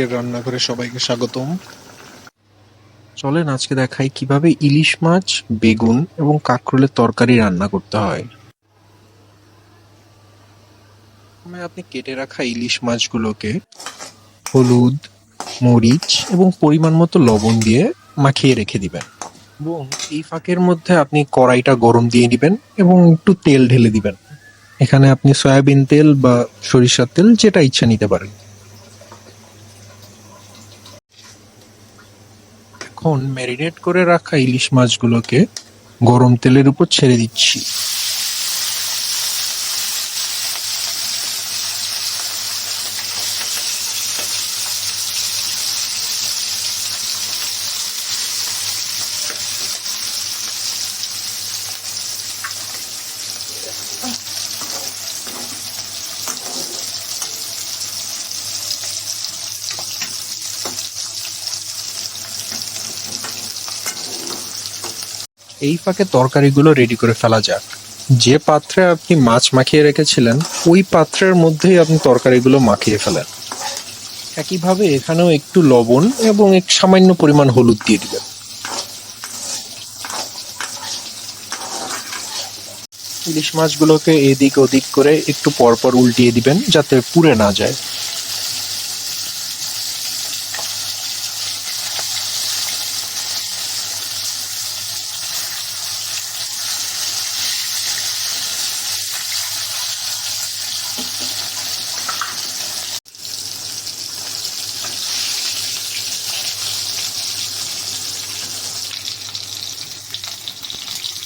আজকের রান্নাঘরে সবাইকে স্বাগতম। চলেন আজকে দেখাই কীভাবে ইলিশ মাছ, বেগুন এবং কাঁকরোলের তরকারি রান্না করতে হয়। আপনি কেটে রাখা ইলিশ মাছগুলোকে হলুদ, মরিচ এবং পরিমাণ মতো লবণ দিয়ে মাখিয়ে রেখে দিবেন। এবং এই ফাঁকের মধ্যে আপনি কড়াইটা গরম দিয়ে দিবেন এবং একটু তেল ঢেলে দিবেন। এখানে আপনি সয়াবিন তেল বা সরিষার তেল যেটা ইচ্ছা নিতে পারেন। এখন ম্যারিনেট করে রাখা ইলিশ মাছগুলোকে গরম তেলের উপর ছেড়ে দিচ্ছি। এই ফাঁকে তরকারিগুলো রেডি করে ফেলা যাক। যে পাত্রে আপনি মাছ মাখিয়ে রেখেছিলেন, ওই পাত্রের মধ্যেই আপনি তরকারিগুলো মাখিয়ে ফেলেন। একইভাবে এখানেও একটু লবণ এবং এক সামান্য পরিমাণ হলুদ দিয়ে দিবেন। ইলিশ মাছগুলোকে এদিক ওদিক করে একটু পরপর উল্টিয়ে দিবেন, যাতে পুড়ে না যায়।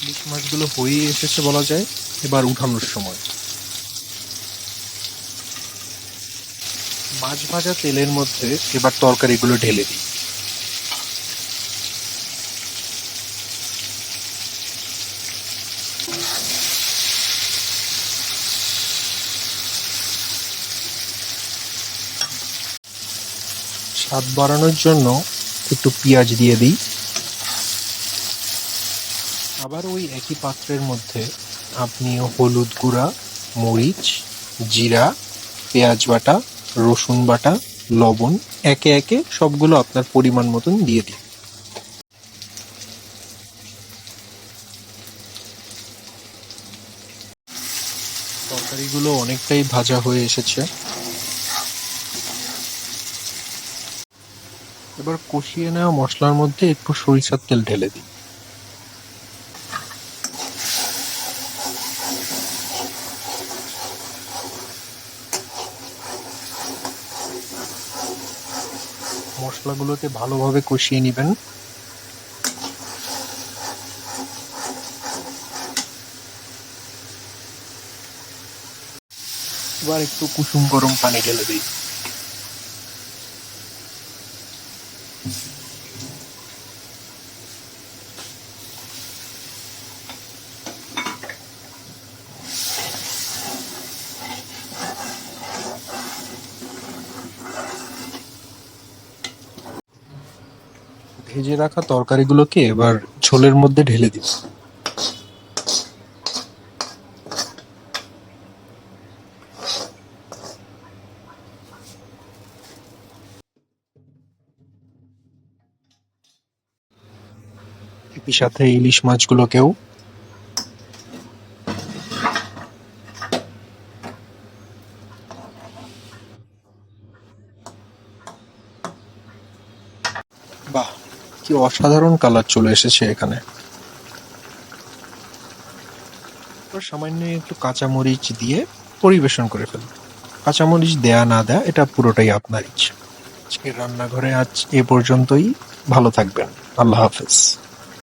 ইলিশ মাছগুলো হয়ে এসেছে বলা যায়। এবার উঠানোর সময়। মাছ ভাজা তেলের মধ্যে এবার তরকারিগুলো ঢেলে দিই। স্বাদ বাড়ানোর জন্য একটু পেঁয়াজ দিয়ে দিই। আবার ওই একই পাত্রের মধ্যে আপনি হলুদ গুঁড়া, মরিচ, জিরা, পেঁয়াজ বাটা, রসুন বাটা, লবণ একে একে সবগুলো আপনার পরিমাণ মতন দিয়ে দিন। তরকারিগুলো অনেকটাই ভাজা হয়ে এসেছে। এবার কষিয়ে নেওয়া মশলার মধ্যে একটু সরিষার তেল ঢেলে দিন। মশলাগুলোকে ভালোভাবে কষিয়ে নেবেন। এবার একটু কুসুম গরম পানি ঢেলে দিই। ভেজে রাখা তরকারিগুলোকে এবার ঝোলের মধ্যে ঢেলে দিন একই সাথে ইলিশ মাছগুলোকেও বাহ কি অসাধারণ কালার চলে এসেছে এখানে? সামান্য একটু কাঁচামরিচ দিয়ে পরিবেশন করে ফেলুন। কাঁচামরিচ দেয়া না দেয়া, এটা পুরোটাই আপনার ইচ্ছে। আজকের রান্নাঘরে আজ এ পর্যন্তই। ভালো থাকবেন। আল্লাহ হাফেজ।